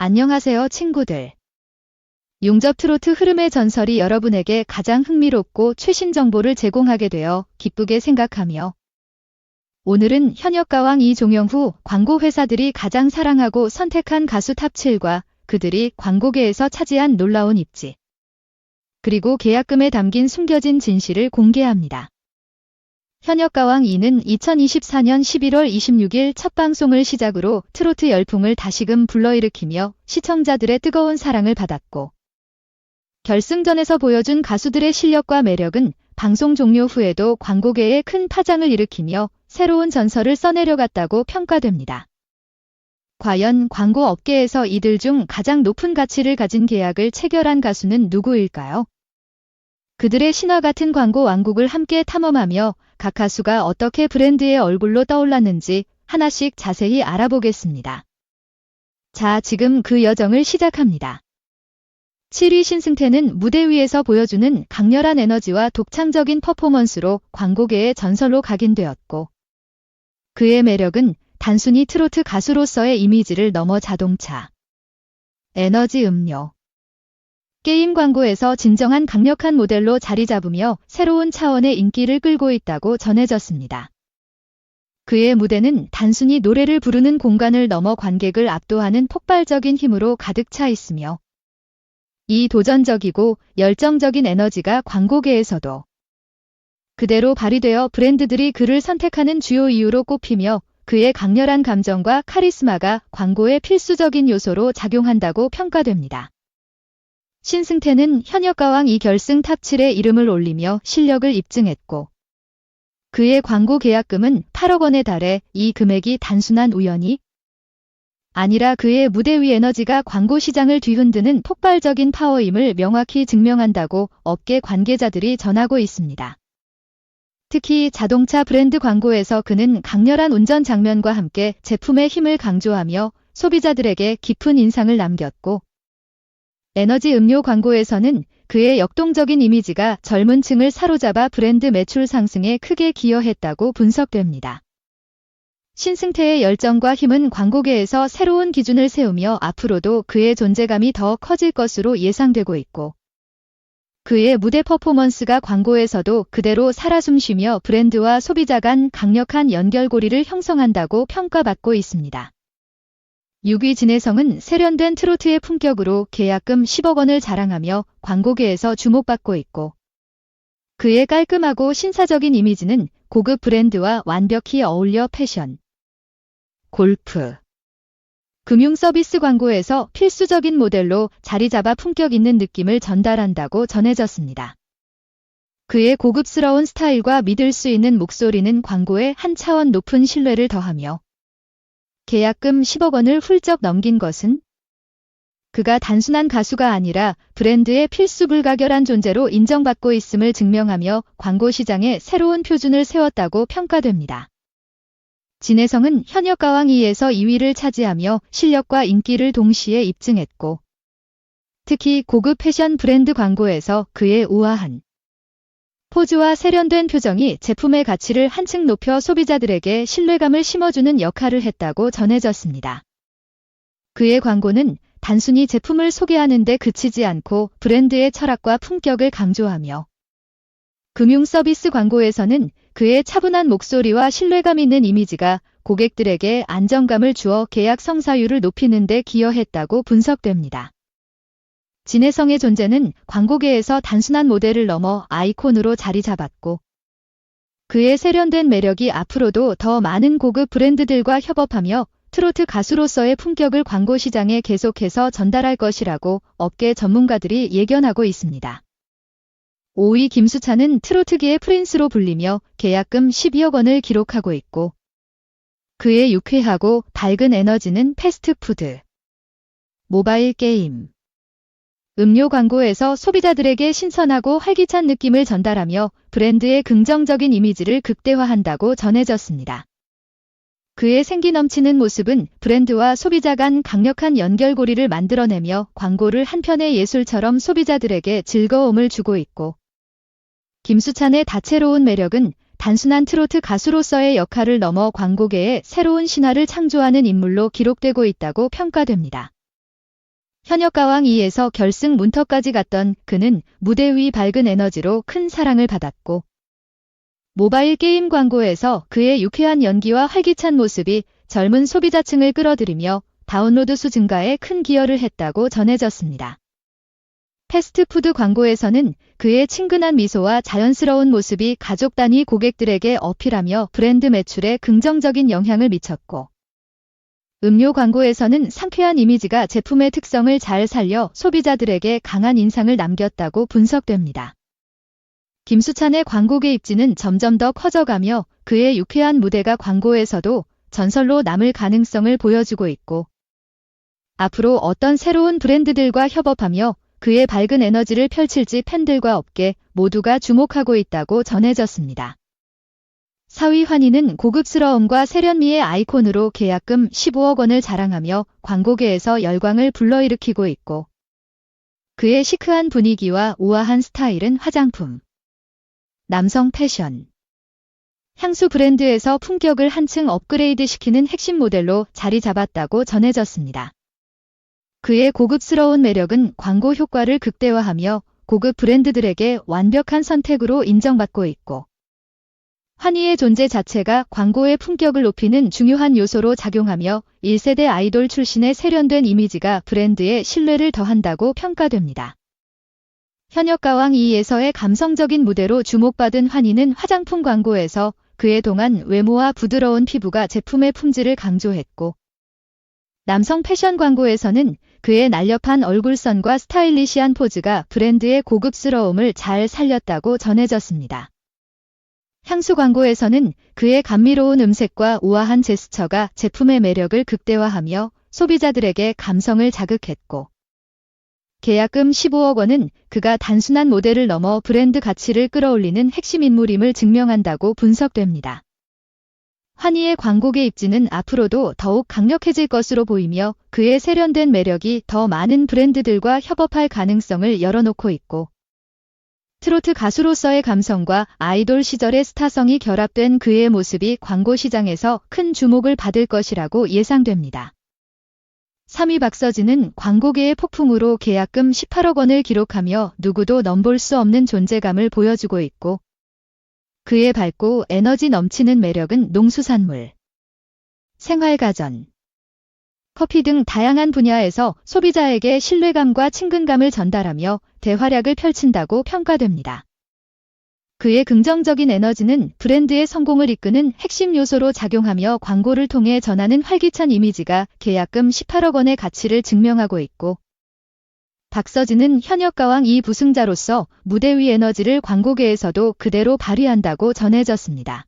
안녕하세요 친구들. 용접 트로트 흐름의 전설이 여러분에게 가장 흥미롭고 최신 정보를 제공하게 되어 기쁘게 생각하며 오늘은 현역 가왕 이종영 후 광고 회사들이 가장 사랑하고 선택한 가수 탑7과 그들이 광고계에서 차지한 놀라운 입지 그리고 계약금에 담긴 숨겨진 진실을 공개합니다. 현역가왕 2는 2024년 11월 26일 첫 방송을 시작으로 트로트 열풍을 다시금 불러일으키며 시청자들의 뜨거운 사랑을 받았고 결승전에서 보여준 가수들의 실력과 매력은 방송 종료 후에도 광고계에 큰 파장을 일으키며 새로운 전설을 써내려갔다고 평가됩니다. 과연 광고 업계에서 이들 중 가장 높은 가치를 가진 계약을 체결한 가수는 누구일까요? 그들의 신화 같은 광고 왕국을 함께 탐험하며 각 가수가 어떻게 브랜드의 얼굴로 떠올랐는지 하나씩 자세히 알아보겠습니다. 자, 지금 그 여정을 시작합니다. 7위 신승태는 무대 위에서 보여주는 강렬한 에너지와 독창적인 퍼포먼스로 광고계의 전설로 각인되었고, 그의 매력은 단순히 트로트 가수로서의 이미지를 넘어 자동차, 에너지 음료, 게임 광고에서 진정한 강력한 모델로 자리 잡으며 새로운 차원의 인기를 끌고 있다고 전해졌습니다. 그의 무대는 단순히 노래를 부르는 공간을 넘어 관객을 압도하는 폭발적인 힘으로 가득 차 있으며 이 도전적이고 열정적인 에너지가 광고계에서도 그대로 발휘되어 브랜드들이 그를 선택하는 주요 이유로 꼽히며 그의 강렬한 감정과 카리스마가 광고의 필수적인 요소로 작용한다고 평가됩니다. 신승태는 현역 가왕 2결승 탑7에 이름을 올리며 실력을 입증했고 그의 광고 계약금은 8억 원에 달해 이 금액이 단순한 우연이 아니라 그의 무대 위 에너지가 광고 시장을 뒤흔드는 폭발적인 파워임을 명확히 증명한다고 업계 관계자들이 전하고 있습니다. 특히 자동차 브랜드 광고에서 그는 강렬한 운전 장면과 함께 제품의 힘을 강조하며 소비자들에게 깊은 인상을 남겼고 에너지 음료 광고에서는 그의 역동적인 이미지가 젊은 층을 사로잡아 브랜드 매출 상승에 크게 기여했다고 분석됩니다. 신승태의 열정과 힘은 광고계에서 새로운 기준을 세우며 앞으로도 그의 존재감이 더 커질 것으로 예상되고 있고 그의 무대 퍼포먼스가 광고에서도 그대로 살아 숨쉬며 브랜드와 소비자 간 강력한 연결고리를 형성한다고 평가받고 있습니다. 6위 진혜성은 세련된 트로트의 품격으로 계약금 10억 원을 자랑하며 광고계에서 주목받고 있고 그의 깔끔하고 신사적인 이미지는 고급 브랜드와 완벽히 어울려 패션, 골프, 금융 서비스 광고에서 필수적인 모델로 자리 잡아 품격 있는 느낌을 전달한다고 전해졌습니다. 그의 고급스러운 스타일과 믿을 수 있는 목소리는 광고에 한 차원 높은 신뢰를 더하며 계약금 10억 원을 훌쩍 넘긴 것은 그가 단순한 가수가 아니라 브랜드의 필수 불가결한 존재로 인정받고 있음을 증명하며 광고 시장에 새로운 표준을 세웠다고 평가됩니다. 진혜성은 현역 가왕 2에서 2위를 차지하며 실력과 인기를 동시에 입증했고 특히 고급 패션 브랜드 광고에서 그의 우아한 포즈와 세련된 표정이 제품의 가치를 한층 높여 소비자들에게 신뢰감을 심어주는 역할을 했다고 전해졌습니다. 그의 광고는 단순히 제품을 소개하는 데 그치지 않고 브랜드의 철학과 품격을 강조하며 금융 서비스 광고에서는 그의 차분한 목소리와 신뢰감 있는 이미지가 고객들에게 안정감을 주어 계약 성사율을 높이는 데 기여했다고 분석됩니다. 진혜성의 존재는 광고계에서 단순한 모델을 넘어 아이콘으로 자리 잡았고 그의 세련된 매력이 앞으로도 더 많은 고급 브랜드들과 협업하며 트로트 가수로서의 품격을 광고 시장에 계속해서 전달할 것이라고 업계 전문가들이 예견하고 있습니다. 5위 김수찬은 트로트계의 프린스로 불리며 계약금 12억 원을 기록하고 있고 그의 유쾌하고 밝은 에너지는 패스트푸드, 모바일 게임, 음료 광고에서 소비자들에게 신선하고 활기찬 느낌을 전달하며 브랜드의 긍정적인 이미지를 극대화한다고 전해졌습니다. 그의 생기 넘치는 모습은 브랜드와 소비자 간 강력한 연결고리를 만들어내며 광고를 한편의 예술처럼 소비자들에게 즐거움을 주고 있고 김수찬의 다채로운 매력은 단순한 트로트 가수로서의 역할을 넘어 광고계에 새로운 신화를 창조하는 인물로 기록되고 있다고 평가됩니다. 현역 가왕 2에서 결승 문턱까지 갔던 그는 무대 위 밝은 에너지로 큰 사랑을 받았고 모바일 게임 광고에서 그의 유쾌한 연기와 활기찬 모습이 젊은 소비자층을 끌어들이며 다운로드 수 증가에 큰 기여를 했다고 전해졌습니다. 패스트푸드 광고에서는 그의 친근한 미소와 자연스러운 모습이 가족 단위 고객들에게 어필하며 브랜드 매출에 긍정적인 영향을 미쳤고 음료 광고에서는 상쾌한 이미지가 제품의 특성을 잘 살려 소비자들에게 강한 인상을 남겼다고 분석됩니다. 김수찬의 광고계 입지는 점점 더 커져가며 그의 유쾌한 무대가 광고에서도 전설로 남을 가능성을 보여주고 있고 앞으로 어떤 새로운 브랜드들과 협업하며 그의 밝은 에너지를 펼칠지 팬들과 업계 모두가 주목하고 있다고 전해졌습니다. 사위 환희는 고급스러움과 세련미의 아이콘으로 계약금 15억 원을 자랑하며 광고계에서 열광을 불러일으키고 있고 그의 시크한 분위기와 우아한 스타일은 화장품, 남성 패션, 향수 브랜드에서 품격을 한층 업그레이드 시키는 핵심 모델로 자리 잡았다고 전해졌습니다. 그의 고급스러운 매력은 광고 효과를 극대화하며 고급 브랜드들에게 완벽한 선택으로 인정받고 있고 환희의 존재 자체가 광고의 품격을 높이는 중요한 요소로 작용하며 1세대 아이돌 출신의 세련된 이미지가 브랜드의 신뢰를 더한다고 평가됩니다. 현역 가왕 2에서의 감성적인 무대로 주목받은 환희는 화장품 광고에서 그의 동안 외모와 부드러운 피부가 제품의 품질을 강조했고 남성 패션 광고에서는 그의 날렵한 얼굴선과 스타일리시한 포즈가 브랜드의 고급스러움을 잘 살렸다고 전해졌습니다. 향수 광고에서는 그의 감미로운 음색과 우아한 제스처가 제품의 매력을 극대화하며 소비자들에게 감성을 자극했고 계약금 15억 원은 그가 단순한 모델을 넘어 브랜드 가치를 끌어올리는 핵심 인물임을 증명한다고 분석됩니다. 환희의 광고계 입지는 앞으로도 더욱 강력해질 것으로 보이며 그의 세련된 매력이 더 많은 브랜드들과 협업할 가능성을 열어놓고 있고 트로트 가수로서의 감성과 아이돌 시절의 스타성이 결합된 그의 모습이 광고 시장에서 큰 주목을 받을 것이라고 예상됩니다. 3위 박서진은 광고계의 폭풍으로 계약금 18억 원을 기록하며 누구도 넘볼 수 없는 존재감을 보여주고 있고 그의 밝고 에너지 넘치는 매력은 농수산물, 생활가전, 커피 등 다양한 분야에서 소비자에게 신뢰감과 친근감을 전달하며 대활약을 펼친다고 평가됩니다. 그의 긍정적인 에너지는 브랜드의 성공을 이끄는 핵심 요소로 작용하며 광고를 통해 전하는 활기찬 이미지가 계약금 18억 원의 가치를 증명하고 있고 박서진은 현역 가왕 2 부승자로서 무대 위 에너지를 광고계에서도 그대로 발휘한다고 전해졌습니다.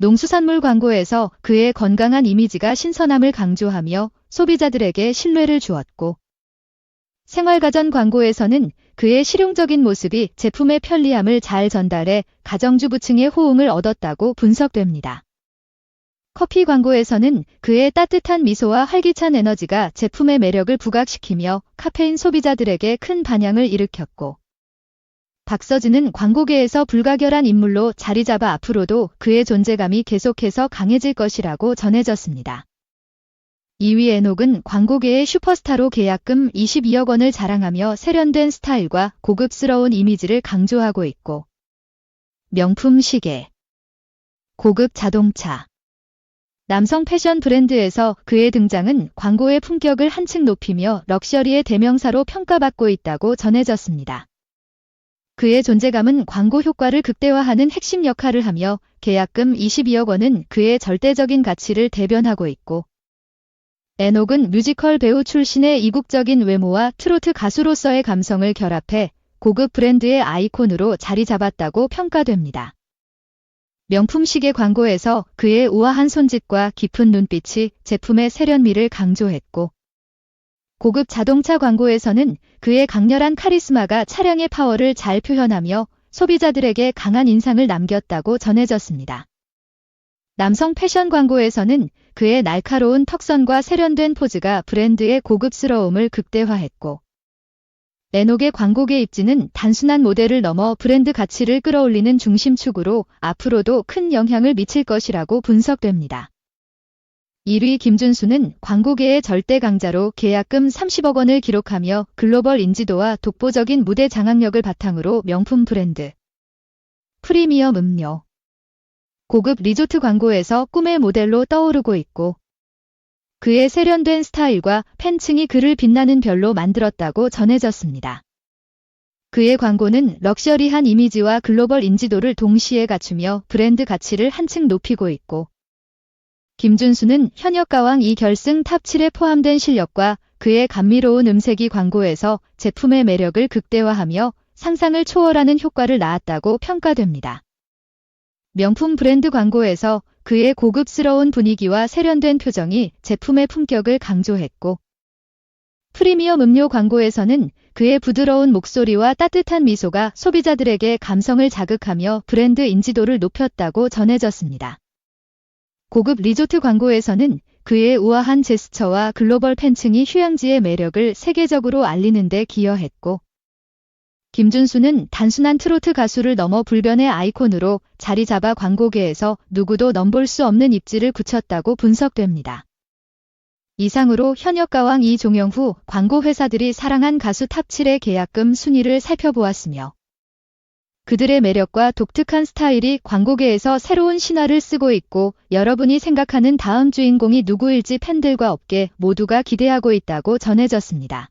농수산물 광고에서 그의 건강한 이미지가 신선함을 강조하며 소비자들에게 신뢰를 주었고 생활가전 광고에서는 그의 실용적인 모습이 제품의 편리함을 잘 전달해 가정주부층의 호응을 얻었다고 분석됩니다. 커피 광고에서는 그의 따뜻한 미소와 활기찬 에너지가 제품의 매력을 부각시키며 카페인 소비자들에게 큰 반향을 일으켰고 박서진은 광고계에서 불가결한 인물로 자리 잡아 앞으로도 그의 존재감이 계속해서 강해질 것이라고 전해졌습니다. 2위 에녹은 광고계의 슈퍼스타로 계약금 22억 원을 자랑하며 세련된 스타일과 고급스러운 이미지를 강조하고 있고 명품 시계, 고급 자동차, 남성 패션 브랜드에서 그의 등장은 광고의 품격을 한층 높이며 럭셔리의 대명사로 평가받고 있다고 전해졌습니다. 그의 존재감은 광고 효과를 극대화하는 핵심 역할을 하며 계약금 22억 원은 그의 절대적인 가치를 대변하고 있고 에녹은 뮤지컬 배우 출신의 이국적인 외모와 트로트 가수로서의 감성을 결합해 고급 브랜드의 아이콘으로 자리 잡았다고 평가됩니다. 명품 시계 광고에서 그의 우아한 손짓과 깊은 눈빛이 제품의 세련미를 강조했고 고급 자동차 광고에서는 그의 강렬한 카리스마가 차량의 파워를 잘 표현하며 소비자들에게 강한 인상을 남겼다고 전해졌습니다. 남성 패션 광고에서는 그의 날카로운 턱선과 세련된 포즈가 브랜드의 고급스러움을 극대화했고 레녹의 광고계 입지는 단순한 모델을 넘어 브랜드 가치를 끌어올리는 중심축으로 앞으로도 큰 영향을 미칠 것이라고 분석됩니다. 1위 김준수는 광고계의 절대 강자로 계약금 30억 원을 기록하며 글로벌 인지도와 독보적인 무대 장악력을 바탕으로 명품 브랜드 프리미엄 음료 고급 리조트 광고에서 꿈의 모델로 떠오르고 있고 그의 세련된 스타일과 팬층이 그를 빛나는 별로 만들었다고 전해졌습니다. 그의 광고는 럭셔리한 이미지와 글로벌 인지도를 동시에 갖추며 브랜드 가치를 한층 높이고 있고 김준수는 현역 가왕 2결승 탑 7에 포함된 실력과 그의 감미로운 음색이 광고에서 제품의 매력을 극대화하며 상상을 초월하는 효과를 낳았다고 평가됩니다. 명품 브랜드 광고에서 그의 고급스러운 분위기와 세련된 표정이 제품의 품격을 강조했고 프리미엄 음료 광고에서는 그의 부드러운 목소리와 따뜻한 미소가 소비자들에게 감성을 자극하며 브랜드 인지도를 높였다고 전해졌습니다. 고급 리조트 광고에서는 그의 우아한 제스처와 글로벌 팬층이 휴양지의 매력을 세계적으로 알리는 데 기여했고 김준수는 단순한 트로트 가수를 넘어 불변의 아이콘으로 자리 잡아 광고계에서 누구도 넘볼 수 없는 입지를 굳혔다고 분석됩니다. 이상으로 현역 가왕 이종영 후 광고 회사들이 사랑한 가수 탑 7의 계약금 순위를 살펴보았으며 그들의 매력과 독특한 스타일이 광고계에서 새로운 신화를 쓰고 있고 여러분이 생각하는 다음 주인공이 누구일지 팬들과 업계 모두가 기대하고 있다고 전해졌습니다.